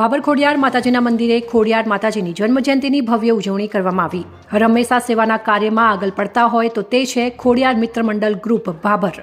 બાબર ખોડિયાર માતાજીના મંદિરે ખોડિયાર માતાજીની જન્મજયંતિની ભવ્ય ઉજવણી કરવામાં આવી. હંમેશા સેવાના કાર્યમાં આગળ પડતા હોય તો તે છે ખોડિયાર મિત્ર મંડળ ગ્રુપ ભાબર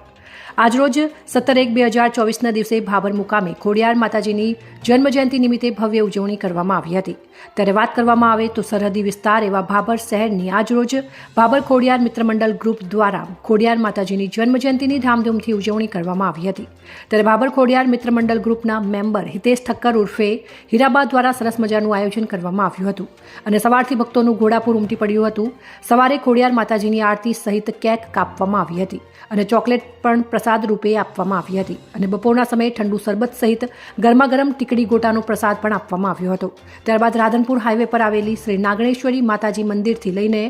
આજરોજ સત્તર એક બે હજાર ચોવીસના દિવસે ભાબર મુકામે ખોડિયાર માતાજીની જન્મજયંતિ નિમિત્તે ભવ્ય ઉજવણી કરવામાં આવી હતી. ત્યારે વાત કરવામાં આવે તો સરહદી વિસ્તાર એવા ભાબર શહેરની આજરોજ ભાબર ખોડિયાર મિત્રમંડળ ગ્રુપ દ્વારા ખોડિયાર માતાજીની જન્મજયંતિની ધામધૂમથી ઉજવણી કરવામાં આવી હતી. ત્યારે ભાબર ખોડિયાર મિત્રમંડળ ગ્રુપના મેમ્બર હિતેશ ઠક્કર ઉર્ફે હીરાબા દ્વારા સરસ મજાનું આયોજન કરવામાં આવ્યું હતું અને સવારથી ભક્તોનું ઘોડાપુર ઉમટી પડ્યું હતું. સવારે ખોડિયાર માતાજીની આરતી સહિત કેક કાપવામાં આવી હતી અને ચોકલેટ પણ પ્રસાદ રૂપે આપવામાં આવી હતી અને બપોરના સમયે ઠંડુ શરબત સહિત ગરમા ગરમ ટીકડી ગોટાનો પ્રસાદ પણ આપવામાં આવ્યો હતો. ત્યારબાદ રાધનપુર હાઈવે પર આવેલી શ્રી નાગણેશ્વરી માતાજી મંદિરથી લઈને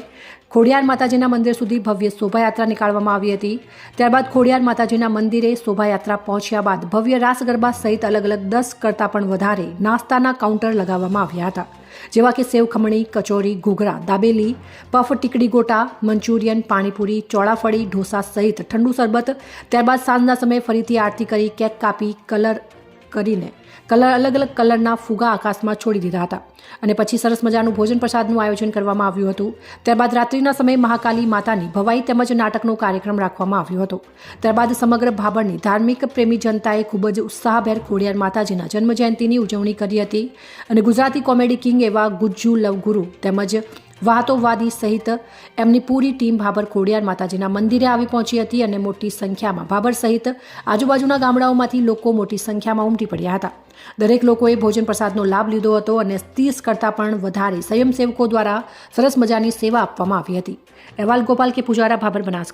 ખોડિયાર માતાજીના મંદિર સુધી ભવ્ય શોભાયાત્રા નીકાળવામાં આવી હતી. ત્યારબાદ ખોડિયાર માતાજીના મંદિરે શોભાયાત્રા પહોંચ્યા બાદ ભવ્ય રાસ ગરબા સહિત અલગ અલગ દસ કરતાં પણ વધારે નાસ્તાના કાઉન્ટર લગાવવામાં આવ્યા હતા. જેવા કે સેવ ખમણી, કચોરી, ઘૂઘરા, દાબેલી, પફ, ટીકડી ગોટા, મંચુરિયન, પાણીપુરી, ચોળાફળી, ઢોસા સહિત ઠંડુ શરબત. ત્યારબાદ સાંજના સમયે ફરીથી આરતી કરી, કેક કાપી, કલર કરીને કલર અલગ અલગ કલરના ફુગા આકાશમાં છોડી દીધા હતા. અને પછી સરસ મજાનું ભોજન પ્રસાદનું આયોજન કરવામાં આવ્યું હતું. ત્યારબાદ રાત્રિના સમયે મહાકાલી માતાની ભવાઈ તેમજ નાટકનો કાર્યક્રમ રાખવામાં આવ્યો હતો. ત્યારબાદ સમગ્ર ભાબરની ધાર્મિક પ્રેમી જનતાએ ખૂબ જ ઉત્સાહભેર ખોડિયાર માતાજીના જન્મજયંતિની ઉજવણી કરી હતી. અને ગુજરાતી કોમેડી કિંગ એવા ગુજ્જુ લવગુરુ તેમજ વાહતોવાદી સહિત એમની પૂરી ટીમ ભાભર ખોડિયાર માતાજીના મંદિરે આવી પહોંચી હતી અને મોટી સંખ્યામાં ભાભર સહિત આજુબાજુના ગામડાઓમાંથી લોકો મોટી સંખ્યામાં ઉમટી પડ્યા હતા. દરેક લોકોએ ભોજન પ્રસાદનો લાભ લીધો હતો અને ત્રીસ કરતાં પણ વધારે સ્વયંસેવકો દ્વારા સરસ મજાની સેવા આપવામાં આવી હતી. અહેવાલ ગોપાલ કે પુજારા ભાભર બનાસકાંઠા.